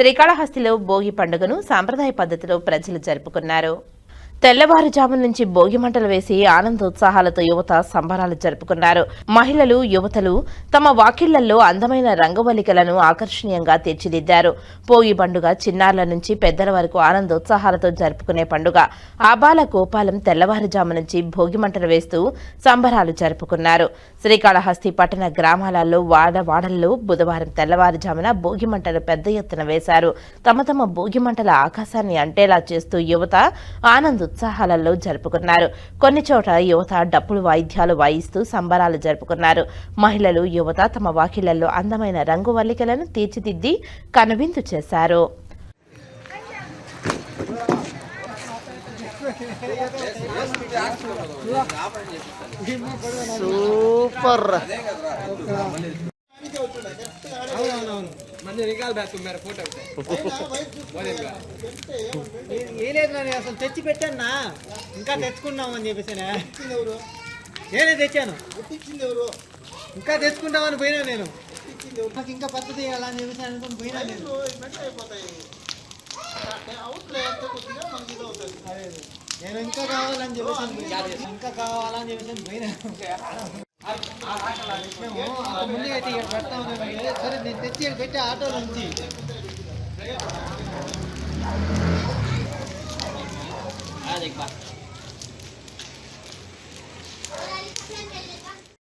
శ్రీకాళహస్తిలో భోగి పండుగను సాంప్రదాయ పద్ధతిలో ప్రజలు జరుపుకున్నారు. తెల్లవారుజాము నుంచి భోగి మంటలు వేసి ఆనందోత్సాహాలతో యువత సంబరాలు జరుపుకున్నారు. మహిళలు యువతలు తమ వాకిళ్ళలో అందమైన రంగవల్లికలను ఆకర్షణీయంగా తీర్చిదిద్దారు. భోగి పండుగ చిన్నారుల నుంచి పెద్దల వరకు ఆనందోత్సాహాలతో జరుపుకునే పండుగ. ఆబాల గోపాలం తెల్లవారుజాము నుంచి భోగి మంటలు వేస్తూ సంబరాలు జరుపుకున్నారు. శ్రీకాళహస్తి పట్టణ గ్రామాలలో వాడవాడల్లో బుధవారం తెల్లవారుజామున భోగి మంటలు పెద్ద ఎత్తున వేశారు. తమ తమ భోగి మంటల ఆకాశాన్ని అంటేలా చేస్తూ యువత ఉత్సాహాలలో జరుపుకున్నారు. కొన్ని చోట యువత డప్పులు వాయిద్యాలు వాయిస్తూ సంబరాలు జరుపుకున్నారు. మహిళలు యువత తమ వాకిళ్ళలో అందమైన రంగు వల్లికలను తీర్చిదిద్ది కనువిందు చేశారు. సూపర్. రికాల్ బ్యాక్ మేర ఫోటో ఏ లేదు నేను అసలు తెచ్చి పెట్టానా ఇంకా తెచ్చుకున్నాం అని చెప్పేసి నేనే తెచ్చాను. ఇంకా తెచ్చుకుంటామని పోయినా నేను. నాకు ఇంకా పద్ధతి అలా అని చెప్పేసి అనుకుని పోయినా నేను. నేను ఇంకా కావాలని చెప్పేసి. ఇంకా కావాలని చెప్పేసి పోయినా. మేము అంత ముందు అయితే ఇక్కడ పెడతామని సరే నేను తెచ్చి ఇక్కడ పెట్టి ఆటోలో నుంచి